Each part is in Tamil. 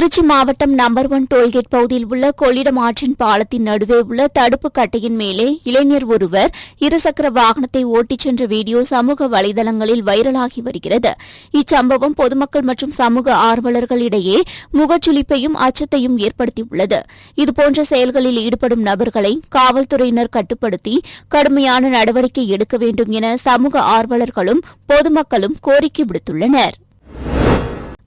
திருச்சி மாவட்டம் நம்பர் ஒன் டோல்கேட் பகுதியில் உள்ள கொள்ளிடம் ஆற்றின் பாலத்தின் நடுவே உள்ள தடுப்பு கட்டையின் மேலே இளைஞர் ஒருவர் இருசக்கர வாகனத்தை ஓட்டிச் சென்ற வீடியோ சமூக வலைதளங்களில் வைரலாகி வருகிறது. இச்சம்பவம் பொதுமக்கள் மற்றும் சமூக ஆர்வலர்களிடையே முகச்சுளிப்பையும் அச்சத்தையும் ஏற்படுத்தியுள்ளது. இதுபோன்ற செயல்களில் ஈடுபடும் நபர்களை காவல்துறையினர் கட்டுப்படுத்தி கடுமையான நடவடிக்கை எடுக்க வேண்டும் என சமூக ஆர்வலர்களும் பொதுமக்களும் கோரிக்கை விடுத்துள்ளனர்.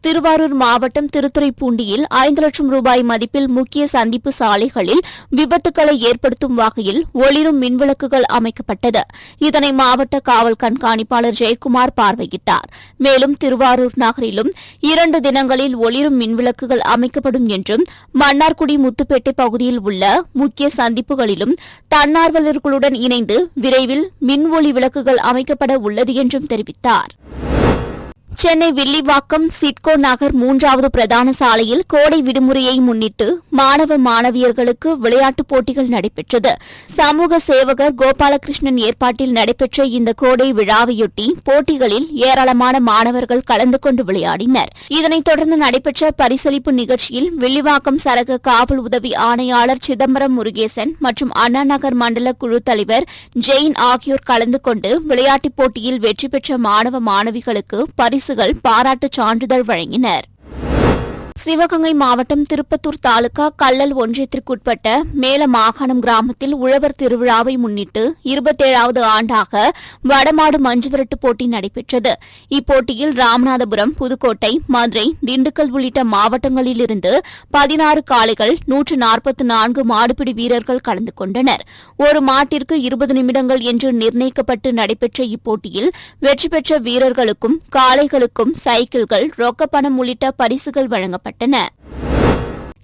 திருவாரூர் மாவட்டம் திருத்துறைப்பூண்டியில் ஐந்து லட்சம் ரூபாய் மதிப்பில் முக்கிய சந்திப்பு சாலைகளில் விபத்துக்களை ஏற்படுத்தும் வகையில் ஒளிரும் மின்விளக்குகள் அமைக்கப்பட்டது. இதனை மாவட்ட காவல் கண்காணிப்பாளர் ஜெயக்குமார் பார்வையிட்டார். மேலும் திருவாரூர் நகரிலும் இரண்டு தினங்களில் ஒளிரும் மின்விளக்குகள் அமைக்கப்படும் என்றும் மன்னார்குடி முத்துப்பேட்டை பகுதியில் உள்ள முக்கிய சந்திப்புகளிலும் தன்னார்வலர்களுடன் இணைந்து விரைவில் மின் ஒளி விளக்குகள் அமைக்கப்பட உள்ளது என்றும் தெரிவித்தார். சென்னை வில்லிவாக்கம் சிட்கோ நகர் மூன்றாவது பிரதான சாலையில் கோடை விடுமுறையை முன்னிட்டு மாணவ மாணவியர்களுக்கு விளையாட்டுப் போட்டிகள் நடைபெற்றது. சமூக சேவகர் கோபாலகிருஷ்ணன் ஏற்பாட்டில் நடைபெற்ற இந்த கோடை விழாவையொட்டி போட்டிகளில் ஏராளமான மாணவர்கள் கலந்து கொண்டு விளையாடினர். இதனைத் தொடர்ந்து நடைபெற்ற பரிசளிப்பு நிகழ்ச்சியில் வில்லிவாக்கம் சரக காவல் உதவி ஆணையாளர் சிதம்பரம் முருகேசன் மற்றும் அண்ணா நகர் மண்டல குழு தலைவர் ஜெயின் ஆகியோர் கலந்து கொண்டு விளையாட்டுப் போட்டியில் வெற்றி பெற்ற மாணவ மாணவிகளுக்கு பரிசுகள் பாராட்டுச் சான்றிதழ் வழங்கினர். சிவகங்கை மாவட்டம் திருப்பத்தூர் தாலுகா கள்ளல் ஒன்றியத்திற்குட்பட்ட மேல மாகாணம் கிராமத்தில் உழவர் திருவிழாவை முன்னிட்டு இருபத்தேழாவது ஆண்டாக வடமாடு மஞ்சுவிரட்டு போட்டி நடைபெற்றது. இப்போட்டியில் ராமநாதபுரம் புதுக்கோட்டை மதுரை திண்டுக்கல் உள்ளிட்ட மாவட்டங்களிலிருந்து பதினாறு காளைகள் நூற்று நாற்பத்தி நான்கு மாடுபிடி வீரர்கள் கலந்து கொண்டனர். ஒரு மாட்டிற்கு இருபது நிமிடங்கள் என்று நிர்ணயிக்கப்பட்டு நடைபெற்ற இப்போட்டியில் வெற்றி பெற்ற வீரர்களுக்கும் காளைகளுக்கும் சைக்கிள்கள் ரொக்கப்பணம் உள்ளிட்ட பரிசுகள் வழங்கப்பட்டன. உருவாக்கப்பட்டன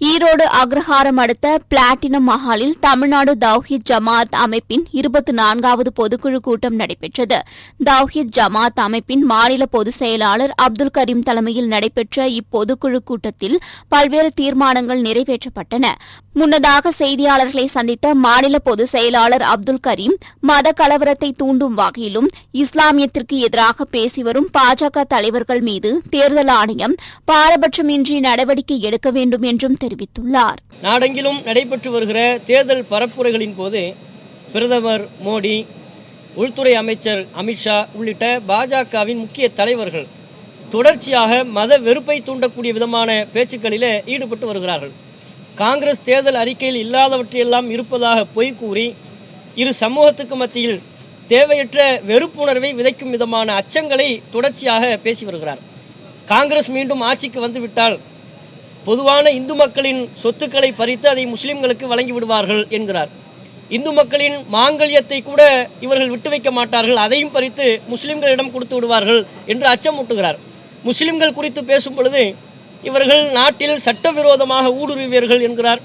ஈரோடு அக்ரஹாரம் அடுத்த பிளாட்டினம் மஹாலில் தமிழ்நாடு தவ்ஹீத் ஜமாத் அமைப்பின் இருபத்தி நான்காவது பொதுக்குழு கூட்டம் நடைபெற்றது. தவ்ஹீத் ஜமாத் அமைப்பின் மாநில பொதுச் செயலாளர் அப்துல் கரீம் தலைமையில் நடைபெற்ற இப்பொதுக்குழு கூட்டத்தில் பல்வேறு தீர்மானங்கள் நிறைவேற்றப்பட்டன. முன்னதாக செய்தியாளர்களை சந்தித்த மாநில பொதுச் செயலாளர் அப்துல் கரீம் மத கலவரத்தை தூண்டும் வகையிலும் இஸ்லாமியத்திற்கு எதிராக பேசி வரும் பாஜக தலைவர்கள் மீது தேர்தல் ஆணையம் பாரபட்சமின்றி நடவடிக்கை எடுக்க வேண்டும் என்றும் தெரிவித்துள்ளார். நாடெங்கிலும் நடைபெற்று வருகிற தேர்தல் பரப்புரைகளின் போது பிரதமர் மோடி உள்துறை அமைச்சர் அமித்ஷா உள்ளிட்ட பாஜகவின் முக்கிய தலைவர்கள் தொடர்ச்சியாக மத வெறுப்பை தூண்டக்கூடிய விதமான பேச்சுக்களிலே ஈடுபட்டு வருகிறார்கள். காங்கிரஸ் தேர்தல் அறிக்கையில் இல்லாதவற்றையெல்லாம் இருப்பதாக பொய் கூறி இரு சமூகத்துக்கு மத்தியில் தேவையற்ற வெறுப்புணர்வை விதைக்கும் விதமான அச்சங்களை தொடர்ச்சியாக பேசி வருகிறார். காங்கிரஸ் மீண்டும் ஆட்சிக்கு வந்துவிட்டால் பொதுவான இந்து மக்களின் சொத்துக்களை பறித்து அதை முஸ்லிம்களுக்கு வழங்கி விடுவார்கள் என்கிறார். இந்து மக்களின் மாங்கல்யத்தை கூட இவர்கள் விட்டு வைக்க மாட்டார்கள். அதையும் பறித்து முஸ்லிம்களிடம் கொடுத்து விடுவார்கள் என்று அச்சமூட்டுகிறார். முஸ்லிம்கள் குறித்து பேசும் பொழுது இவர்கள் நாட்டில் சட்டவிரோதமாக ஊடுருவியர்கள் என்கிறார்.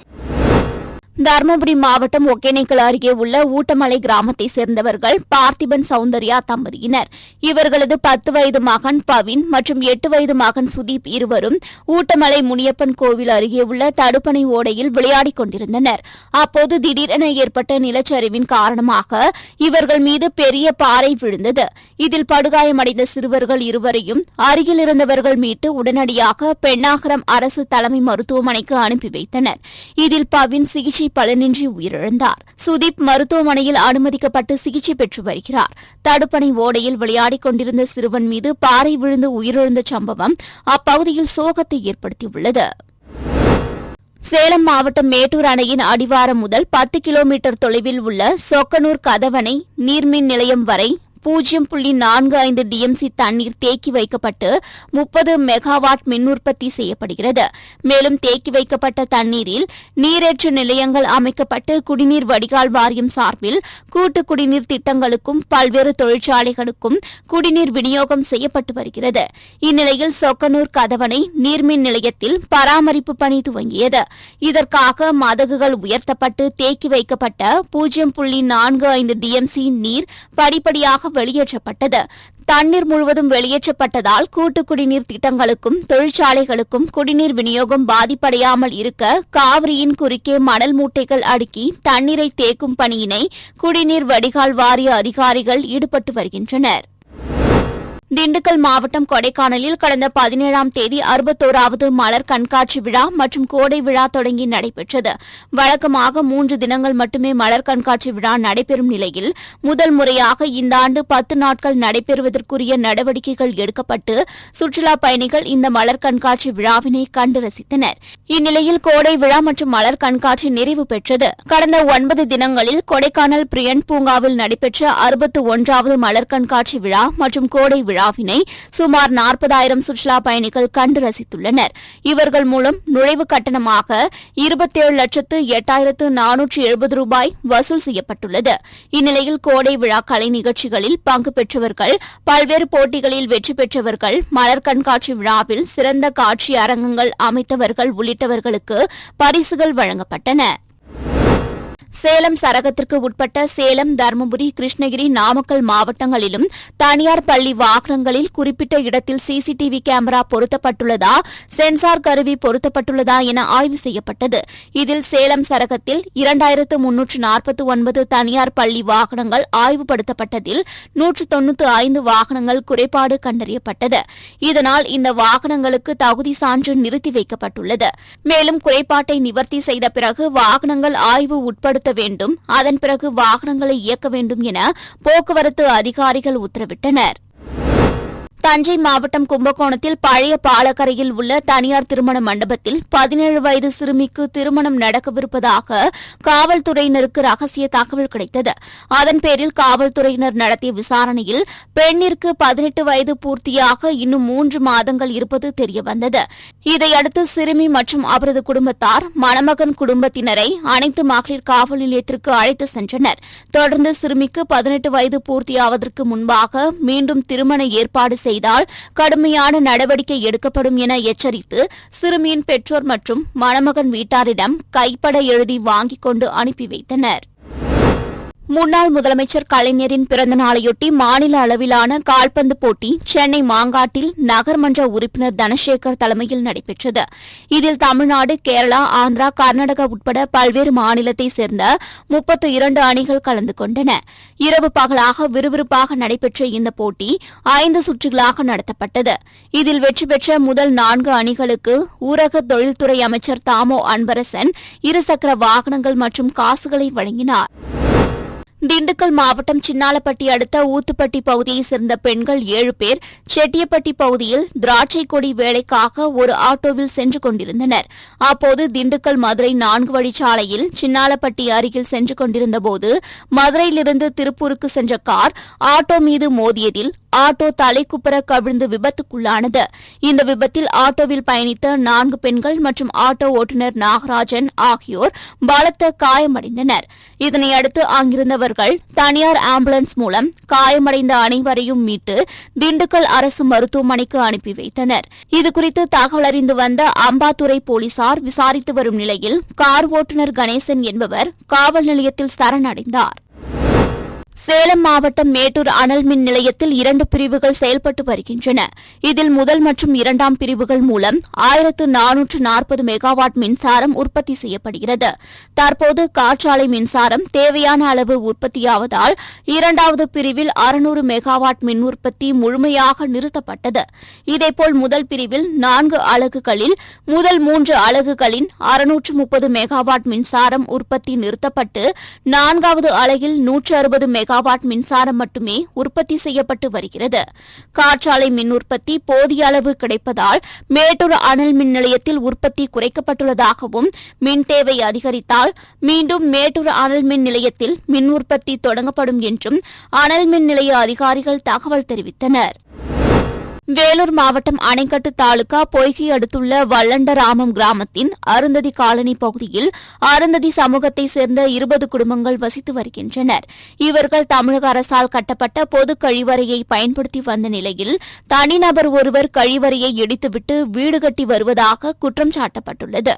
தருமபுரி மாவட்டம் ஒகேனக்கல் அருகே உள்ள ஊட்டமலை கிராமத்தை சேர்ந்தவர்கள் பார்த்திபன் சௌந்தர்யா தம்பதியினர். இவர்களது பத்து வயது மகன் பவின் மற்றும் எட்டு வயது மகன் சுதீப் இருவரும் ஊட்டமலை முனியப்பன் கோவில் அருகே உள்ள தடுப்பணை ஓடையில் விளையாடிக் கொண்டிருந்தனர். அப்போது திடீரென ஏற்பட்ட நிலச்சரிவின் காரணமாக இவர்கள் மீது பெரிய பாறை விழுந்தது. இதில் படுகாயமடைந்த சிறுவர்கள் இருவரையும் அருகில் இருந்தவர்கள் மீட்டு உடனடியாக பெண்ணாகரம் அரசு தலைமை மருத்துவமனைக்கு அனுப்பி வைத்தனர். இதில் பவின் சிகிச்சை பலனின்றி உயிரிழந்தார். சுதீப் மருத்துவமனையில் அனுமதிக்கப்பட்டு சிகிச்சை பெற்று வருகிறார். தடுப்பணை ஓடையில் விளையாடிக் கொண்டிருந்த சிறுவன் மீது பாறை விழுந்து உயிரிழந்த சம்பவம் அப்பகுதியில் சோகத்தை ஏற்படுத்தியுள்ளது. சேலம் மாவட்டம் மேட்டூர் அணையின் அடிவாரம் முதல் பத்து கிலோமீட்டர் தொலைவில் உள்ள சொக்கனூர் கதவணை நீர்மின் நிலையம் வரை பூஜ்ஜியம் புள்ளி நான்கு ஐந்து டிஎம்சி தண்ணீர் தேக்கி வைக்கப்பட்டு முப்பது மெகாவாட் மின் உற்பத்தி செய்யப்படுகிறது. மேலும் தேக்கி வைக்கப்பட்ட தண்ணீரில் நீரேற்று நிலையங்கள் அமைக்கப்பட்டு குடிநீர் வடிகால் வாரியம் சார்பில் கூட்டு குடிநீர் திட்டங்களுக்கும் பல்வேறு தொழிற்சாலைகளுக்கும் குடிநீர் விநியோகம் செய்யப்பட்டு வருகிறது. இந்நிலையில் சொக்கனூர் கதவணை நீர்மின் நிலையத்தில் பராமரிப்பு பணி துவங்கியது. இதற்காக மதகுகள் உயர்த்தப்பட்டு தேக்கி வைக்கப்பட்ட பூஜ்ஜியம் புள்ளி நான்கு ஐந்து டிஎம்சி நீர் படிப்படியாக வெளியேற்றப்பட்டது. தண்ணீர் முழுவதும் வெளியேற்றப்பட்டதால் கூட்டு குடிநீர் திட்டங்களுக்கும் தொழிற்சாலைகளுக்கும் குடிநீர் விநியோகம் பாதிப்படையாமல் இருக்க காவிரியின் குறுக்கே மணல் மூட்டைகள் அடுக்கி தண்ணீரை தேக்கும் பணியினை குடிநீர் வடிகால் வாரிய அதிகாரிகள் ஈடுபட்டு வருகின்றனர். திண்டுக்கல் மாவட்டம் கொடைக்கானலில் கடந்த பதினேழாம் தேதி அறுபத்தோராவது மலர் கண்காட்சி விழா மற்றும் கோடை விழா தொடங்கி நடைபெற்றது. வழக்கமாக மூன்று தினங்கள் மட்டுமே மலர் கண்காட்சி விழா நடைபெறும் நிலையில் முதல் முறையாக இந்த ஆண்டு பத்து நாட்கள் நடைபெறுவதற்குரிய நடவடிக்கைகள் எடுக்கப்பட்டு சுற்றுலா பயணிகள் இந்த மலர் கண்காட்சி விழாவினை கண்டு ரசித்தனர். இந்நிலையில் கோடை விழா மற்றும் மலர் கண்காட்சி நிறைவு பெற்றது. கடந்த ஒன்பது தினங்களில் கொடைக்கானல் பிரியன் பூங்காவில் நடைபெற்ற அறுபத்து ஒன்றாவது மலர் கண்காட்சி விழா மற்றும் கோடை விழா விழாவினை சுமார் நாற்பதாயிரம் சுற்றுலா பயணிகள் கண்டு ரசித்துள்ளனர். இவர்கள் மூலம் நுழைவு கட்டணமாக இருபத்தேழு லட்சத்து எட்டாயிரத்து நானூற்று எழுபது ரூபாய் வசூல் செய்யப்பட்டுள்ளது. இந்நிலையில் கோடை விழா கலை நிகழ்ச்சிகளில் பங்கு பெற்றவர்கள் பல்வேறு போட்டிகளில் வெற்றி பெற்றவர்கள் மலர் கண்காட்சி விழாவில் சிறந்த காட்சி அரங்கங்கள் அமைத்தவர்கள் உள்ளிட்டவர்களுக்கு பரிசுகள் வழங்கப்பட்டன. சேலம் சரகத்திற்கு உட்பட்ட சேலம் தருமபுரி கிருஷ்ணகிரி நாமக்கல் மாவட்டங்களிலும் தனியார் பள்ளி வாகனங்களில் குறிப்பிட்ட இடத்தில் சிசிடிவி கேமரா பொருத்தப்பட்டுள்ளதா சென்சார் கருவி பொருத்தப்பட்டுள்ளதா என ஆய்வு செய்யப்பட்டது. இதில் சேலம் சரகத்தில் இரண்டாயிரத்து முன்னூற்று நாற்பத்தி ஒன்பது தனியார் பள்ளி வாகனங்கள் ஆய்வுபடுத்தப்பட்டதில் நூற்று தொன்னூற்று ஐந்து வாகனங்கள் குறைபாடு கண்டறியப்பட்டது. இதனால் இந்த வாகனங்களுக்கு தகுதி சான்று நிறுத்தி வைக்கப்பட்டுள்ளது. மேலும் குறைபாட்டை நிவர்த்தி செய்த பிறகு வாகனங்கள் ஆய்வு உட்படுத்த வேண்டும். அதன் பிறகு வாகனங்களை இயக்க வேண்டும் என போக்குவரத்து அதிகாரிகள் உத்தரவிட்டனர். தஞ்சை மாவட்டம் கும்பகோணத்தில் பழைய பாலக்கரையில் உள்ள தனியார் திருமண மண்டபத்தில் பதினேழு வயது சிறுமிக்கு திருமணம் நடக்கவிருப்பதாக காவல்துறையினருக்கு ரகசிய தகவல் கிடைத்தது. அதன் பேரில் காவல்துறையினர் நடத்திய விசாரணையில் பெண்ணிற்கு பதினெட்டு வயது பூர்த்தியாக இன்னும் மூன்று மாதங்கள் இருப்பது தெரியவந்தது. இதையடுத்து சிறுமி மற்றும் அவரது குடும்பத்தார் மணமகன் குடும்பத்தினரை அனைத்து மகளிர் காவல் நிலையத்திற்கு அழைத்து சென்றனர். தொடர்ந்து சிறுமிக்கு பதினெட்டு வயது பூர்த்தியாவதற்கு முன்பாக மீண்டும் திருமண ஏற்பாடு செய்து செய்தால் கடுமையான நடவடிக்கை எடுக்கப்படும் என எச்சரித்து சிறுமியின் பெற்றோர் மற்றும் மணமகன் வீட்டாரிடம் கைப்பட எழுதி வாங்கிக் கொண்டு அனுப்பி வைத்தனர். முன்னாள் முதலமைச்சர் கலைஞரின் பிறந்த நாளையொட்டி மாநில அளவிலான கால்பந்து போட்டி சென்னை மாங்காட்டில் நகர்மன்ற உறுப்பினர் தனசேகர் தலைமையில் நடைபெற்றது. இதில் தமிழ்நாடு கேரளா ஆந்திரா கர்நாடகா உட்பட பல்வேறு மாநிலத்தைச் சேர்ந்த முப்பத்து இரண்டு அணிகள் கலந்து கொண்டன. இரவு பகலாக விறுவிறுப்பாக நடைபெற்ற இந்த போட்டி ஐந்து சுற்றுகளாக நடத்தப்பட்டது. இதில் வெற்றி பெற்ற முதல் நான்கு அணிகளுக்கு ஊரக தொழில்துறை அமைச்சர் தாமோ அன்பரசன் இருசக்கர வாகனங்கள் மற்றும் காசுகளை வழங்கினார். திண்டுக்கல் மாவட்டம் சின்னாலப்பட்டி அடுத்த ஊத்துப்பட்டி பகுதியைச் சேர்ந்த பெண்கள் ஏழு பேர் செட்டியப்பட்டி பகுதியில் திராட்சை கொடி வேலைக்காக ஒரு ஆட்டோவில் சென்று கொண்டிருந்தனர். அப்போது திண்டுக்கல் மதுரை நான்கு வழிச்சாலையில் சின்னாலப்பட்டி அருகில் சென்று கொண்டிருந்தபோது மதுரையிலிருந்து திருப்பூருக்கு சென்ற கார் ஆட்டோ மீது மோதியதில் ஆட்டோ தலைக்குப்புற கவிழ்ந்து விபத்துக்குள்ளானது. இந்த விபத்தில் ஆட்டோவில் பயணித்த நான்கு பெண்கள் மற்றும் ஆட்டோ ஓட்டுநர் நாகராஜன் ஆகியோர் பலத்த காயமடைந்தனர். இதனையடுத்து அங்கிருந்தவர்கள் தனியார் ஆம்புலன்ஸ் மூலம் காயமடைந்த அனைவரையும் மீட்டு திண்டுக்கல் அரசு மருத்துவமனைக்கு அனுப்பி வைத்தனர். இதுகுறித்து தகவல் அறிந்து வந்த அம்பாத்துறை போலீசார் விசாரித்து வரும் நிலையில் கார் ஓட்டுநர் கணேசன் என்பவர் காவல் நிலையத்தில் சரணடைந்தார். சேலம் மாவட்டம் மேட்டூர் அனல் மின் நிலையத்தில் இரண்டு பிரிவுகள் செயல்பட்டு வருகின்றன. இதில் முதல் மற்றும் இரண்டாம் பிரிவுகள் மூலம் ஆயிரத்து நானூற்று நாற்பது மெகாவாட் மின்சாரம் உற்பத்தி செய்யப்படுகிறது. தற்போது காற்றாலை மின்சாரம் தேவையான அளவு உற்பத்தியாவதால் இரண்டாவது பிரிவில் அறுநூறு மெகாவாட் மின் உற்பத்தி முழுமையாக நிறுத்தப்பட்டது. இதேபோல் முதல் பிரிவில் நான்கு அலகுகளில் முதல் மூன்று அலகுகளின் அறுநூற்று முப்பது மெகாவாட் மின்சாரம் உற்பத்தி நிறுத்தப்பட்டு நான்காவது அலகில் நூற்று அறுபது மெகாவாட் மின்சாரம் மட்டுமே உற்பத்தி செய்யப்பட்டு வருகிறது. காற்றாலை மின் உற்பத்தி போதிய அளவு கிடைப்பதால் மேட்டூர் அனல் மின் நிலையத்தில் உற்பத்தி குறைக்கப்பட்டுள்ளதாகவும் மின் தேவை அதிகரித்தால் மீண்டும் மேட்டூர் அனல் மின் நிலையத்தில் மின் உற்பத்தி தொடங்கப்படும் என்றும் அனல் மின் நிலைய அதிகாரிகள் தகவல் தெரிவித்தனர். வேலூர் மாவட்டம் அணைக்கட்டு தாலுகா பொய்கை அடுத்துள்ள வல்லண்டராமம் கிராமத்தின் அருந்ததி காலனி பகுதியில் அருந்ததி சமூகத்தைச் சேர்ந்த இருபது குடும்பங்கள் வசித்து வருகின்றனர். இவர்கள் தமிழக அரசால் கட்டப்பட்ட பொது கழிவறையை பயன்படுத்தி வந்த நிலையில் தனிநபர் ஒருவர் கழிவறையை இடித்துவிட்டு வீடு கட்டி வருவதாக குற்றம் சாட்டப்பட்டுள்ளது.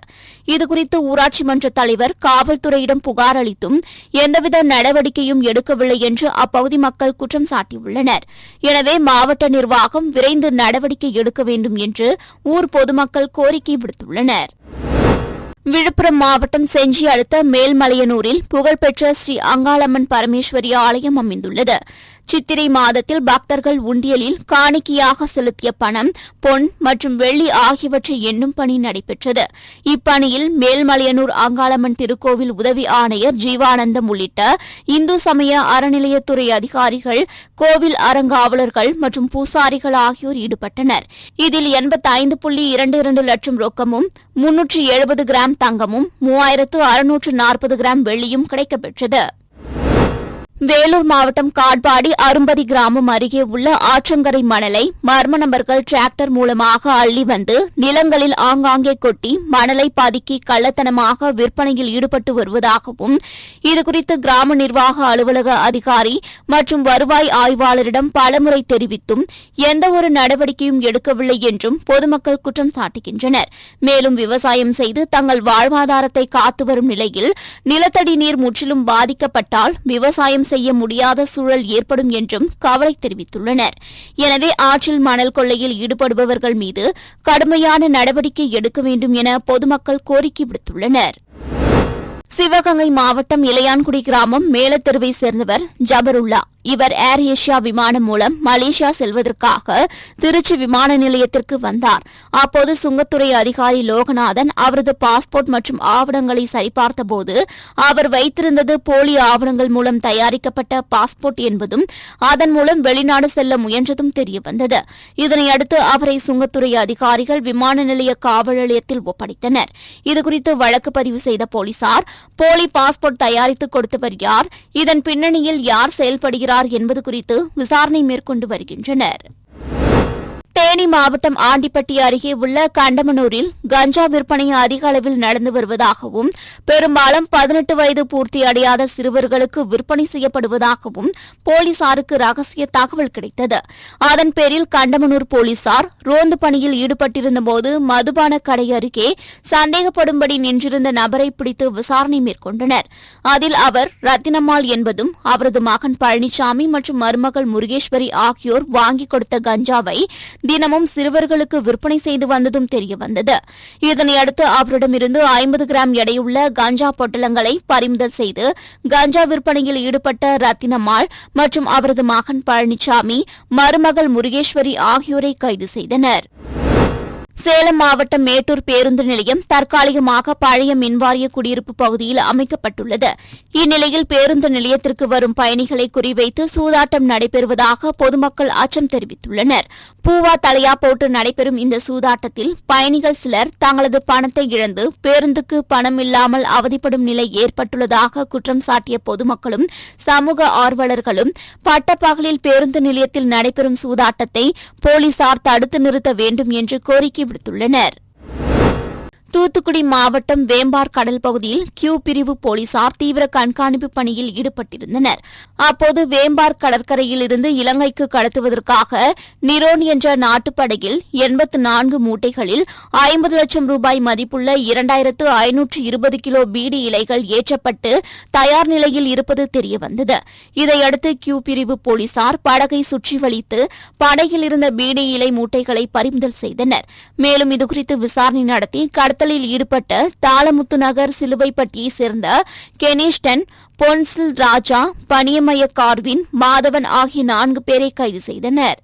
இதுகுறித்து ஊராட்சி மன்ற தலைவர் காவல்துறையிடம் புகார் அளித்தும் எந்தவித நடவடிக்கையும் எடுக்கவில்லை என்று அப்பகுதி மக்கள் குற்றம் சாட்டியுள்ளனர். எனவே மாவட்ட நிர்வாகம் விரைந்து நடவடிக்கை எடுக்க வேண்டும் என்று ஊர் பொதுமக்கள் கோரிக்கை விடுத்துள்ளனர். விழுப்புரம் மாவட்டம் செஞ்சி அடுத்த மேல்மலையனூரில் புகழ்பெற்ற ஸ்ரீ அங்காளம்மன் பரமேஸ்வரி ஆலயம் அமைந்துள்ளது. சித்திரை மாதத்தில் பக்தர்கள் உண்டியலில் காணிக்கையாக செலுத்திய பணம் பொன் மற்றும் வெள்ளி ஆகியவற்றை எண்ணும் பணி நடைபெற்றது. இப்பணியில் மேல்மலையனூர் அங்காளம்மன் திருக்கோவில் உதவி ஆணையர் ஜீவானந்தம் உள்ளிட்ட இந்து சமய அறநிலையத்துறை அதிகாரிகள் கோவில் அறங்காவலர்கள் மற்றும் பூசாரிகள் ஆகியோர் ஈடுபட்டனர். இதில் எண்பத்தைந்து புள்ளி இரண்டு இரண்டு லட்சம் ரொக்கமும் முன்னூற்று எழுபது கிராம் தங்கமும் மூவாயிரத்து அறுநூற்று நாற்பது கிராம் வெள்ளியும் கிடைக்கப்பெற்றது. வேலூர் மாவட்டம் காட்பாடி அரும்பதி கிராமம் அருகே உள்ள ஆற்றங்கரை மணலை மர்ம நபர்கள் டிராக்டர் மூலமாக அள்ளி வந்து நிலங்களில் ஆங்காங்கே கொட்டி மணலை பதுக்கி கள்ளத்தனமாக விற்பனையில் ஈடுபட்டு வருவதாகவும் இதுகுறித்து கிராம நிர்வாக அலுவலக அதிகாரி மற்றும் வருவாய் ஆய்வாளரிடம் பலமுறை தெரிவித்தும் எந்தவொரு நடவடிக்கையும் எடுக்கவில்லை என்றும் பொதுமக்கள் குற்றம் சாட்டுகின்றனர். மேலும் விவசாயம் செய்து தங்கள் வாழ்வாதாரத்தை காத்து வரும் நிலையில் நிலத்தடி நீர் முற்றிலும் பாதிக்கப்பட்டால் விவசாயம் செய்ய முடியாத சூழல் ஏற்படும் என்றும் கவலை தெரிவித்துள்ளனர். எனவே ஆற்றில் மணல் கொள்ளையில் ஈடுபடுபவர்கள் மீது கடுமையான நடவடிக்கை எடுக்க வேண்டும் என பொதுமக்கள் கோரிக்கை விடுத்துள்ளனர். சிவகங்கை மாவட்டம் இளையான்குடி கிராமம் மேலத்தெருவை சேர்ந்தவர் ஜபருல்லா. இவர் ஏர் ஏஷியா விமானம் மூலம் மலேசியா செல்வதற்காக திருச்சி விமான நிலையத்திற்கு வந்தார். அப்போது சுங்கத்துறை அதிகாரி லோகநாதன் அவரது பாஸ்போர்ட் மற்றும் ஆவணங்களை சரிபார்த்தபோது அவர் வைத்திருந்தது போலி ஆவணங்கள் மூலம் தயாரிக்கப்பட்ட பாஸ்போர்ட் என்பதும் அதன் மூலம் வெளிநாடு செல்ல முயன்றதும் தெரியவந்தது. இதனையடுத்து அவரை சுங்கத்துறை அதிகாரிகள் விமான நிலைய காவல் நிலையத்தில் ஒப்படைத்தனர். இதுகுறித்து வழக்கு பதிவு செய்த போலீசார் போலி பாஸ்போர்ட் தயாரித்து கொடுத்தவர் யார்? இதன் பின்னணியில் யார் செயல்படுகிறார் என்பது குறித்து விசாரணை மேற்கொண்டு வருகின்றனர். தேனி மாவட்டம் ஆண்டிப்பட்டி அருகே உள்ள கண்டமனூரில் கஞ்சா விற்பனை அதிக அளவில் நடந்து வருவதாகவும் பெரும்பாலும் பதினெட்டு வயது பூர்த்தி அடையாத சிறுவர்களுக்கு விற்பனை செய்யப்படுவதாகவும் போலீசாருக்கு ரகசிய தகவல் கிடைத்தது. அதன் பேரில் கண்டமனூர் போலீசார் ரோந்து பணியில் ஈடுபட்டிருந்தபோது மதுபான கடை அருகே சந்தேகப்படும்படி நின்றிருந்த நபரை பிடித்து விசாரணை மேற்கொண்டனர். அதில் அவர் ரத்தினம்மாள் என்பதும் அவரது மகன் பழனிசாமி மற்றும் மருமகள் முருகேஸ்வரி ஆகியோர் வாங்கிக் கொடுத்த கஞ்சாவை தினமும் சிறுவர்களுக்கு விற்பனை செய்து வந்ததும் தெரியவந்தது. இதனையடுத்து அவரிடமிருந்து ஐம்பது கிராம் எடையுள்ள கஞ்சா பொட்டலங்களை பறிமுதல் செய்து கஞ்சா விற்பனையில் ஈடுபட்ட ரத்தினம்மாள் மற்றும் அவரது மகன் பழனிசாமி மருமகள் முருகேஸ்வரி ஆகியோரை கைது செய்தனர். சேலம் மாவட்டம் மேட்டூர் பேருந்து நிலையம் தற்காலிகமாக பழைய மின்வாரிய குடியிருப்பு பகுதியில் அமைக்கப்பட்டுள்ளது. இந்நிலையில் பேருந்து நிலையத்திற்கு வரும் பயணிகளை குறிவைத்து சூதாட்டம் நடைபெறுவதாக பொதுமக்கள் அச்சம் தெரிவித்துள்ளனர். பூவா தலையா போட்டு நடைபெறும் இந்த சூதாட்டத்தில் பயணிகள் சிலர் தங்களது பணத்தை இழந்து பேருந்துக்கு பணம் இல்லாமல் அவதிப்படும் நிலை ஏற்பட்டுள்ளதாக குற்றம் சாட்டிய பொதுமக்களும் சமூக ஆர்வலர்களும் பட்டப்பகலில் பேருந்து நிலையத்தில் நடைபெறும் சூதாட்டத்தை போலீசார் தடுத்து நிறுத்த வேண்டும் என்று கோரிக்கை விடுத்துள்ளனர் தூத்துக்குடி மாவட்டம் வேம்பார் கடல் பகுதியில் கியூ பிரிவு போலீசார் தீவிர கண்காணிப்பு பணியில் ஈடுபட்டிருந்தனர். அப்போது வேம்பார் கடற்கரையில் இருந்து இலங்கைக்கு கடத்துவதற்காக நிரோன் என்ற நாட்டுப்படையில் எண்பத்து நான்கு மூட்டைகளில் ஐம்பது லட்சம் ரூபாய் மதிப்புள்ள இரண்டாயிரத்து ஐநூற்று இருபது கிலோ பீடி இலைகள் ஏற்றப்பட்டு தயார் நிலையில் இருப்பது தெரியவந்தது. இதையடுத்து கியூ பிரிவு போலீசார் படகை சுற்றி வலித்து படகில் இருந்த பீடி இலை மூட்டைகளை பறிமுதல் செய்தனர். மேலும் இதுகுறித்து விசாரணை நடத்தி கடத்தல் போராட்டங்களில் ஈடுபட்ட தாளமுத்து நகர் சிலுவைப்பட்டியைச் சேர்ந்த கெனிஷ்டன் பொன்சில் ராஜா பனியமய கார்வின் மாதவன் ஆகிய நான்கு பேரை கைது செய்தனர்.